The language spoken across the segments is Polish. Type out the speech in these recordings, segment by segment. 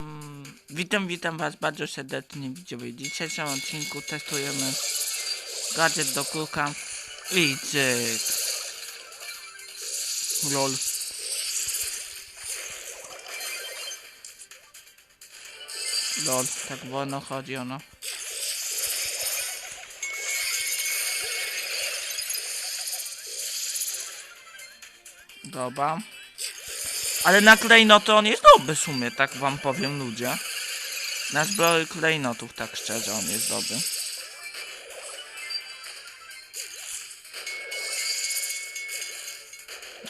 Mm, Witam, witam was bardzo serdecznie widzowie. W dzisiejszym odcinku testujemy gadżet do kruka i cyk. Lol. Lol, tak wolno chodzi ono. Dobra. Ale na klejnoty on jest dobry w sumie, tak wam powiem ludzie. Na zbroję klejnotów, tak szczerze, on jest dobry.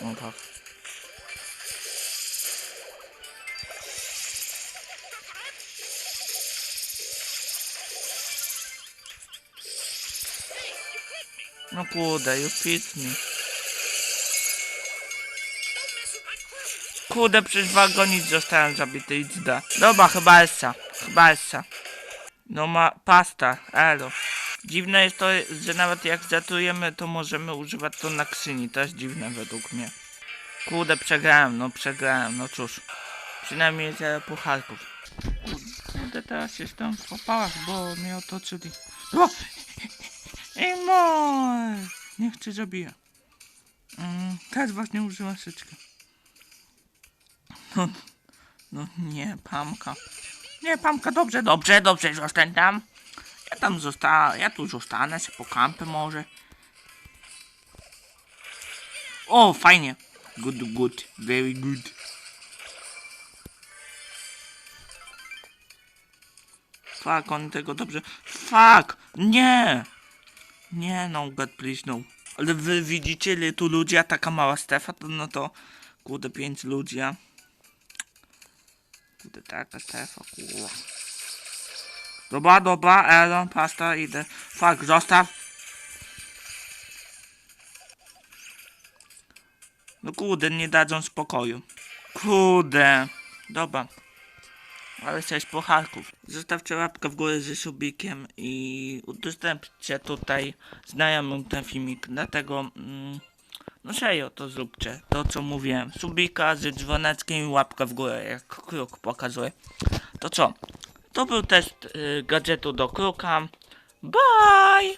O tak. No kurde, you fit me. Kurde, przez wagonic zostałem zabity XD. Dobra, chyba Essa. Chyba Essa. No ma pasta, elo. Dziwne jest to, że nawet jak zatujemy, to możemy używać to na krzyni. To jest dziwne według mnie. Kurde, przegrałem, no przegrałem, no cóż. Przynajmniej zero pucharków. Kurde, teraz jestem w opałach, bo mnie otoczyli. O! Ej, moj! Niech cię zabije. Mm, teraz właśnie użyła szyczkę. No, nie, Pamka. Nie, Pamka, dobrze, dobrze, dobrze, zostań tam. Ja tam zosta, ja tu zostanę, się pokampę może. O, fajnie. Good, good, very good. Fuck, on tego dobrze. Fuck, nie. Nie, no, God, please, no. Ale wy widzicie, ile tu ludzi, a taka mała strefa, to no to... Kurde, pięć ludzi, a... Kurde, taka strefa, kurwa. Dobra, dobra, Elon, pasta, idę. Fuck, zostaw. No kurde, nie dadzą spokoju. Kurde. Dobra. Ale sześć pucharków. Zostawcie łapkę w górę ze subikiem i udostępnijcie tutaj znajomym ten filmik. Dlatego, mm, no serio, to zróbcie. To co mówiłem. Subika z dzwoneczkiem i łapka w górę, jak kruk pokazuje. To co? To był test y, gadżetu do kruka. Bye!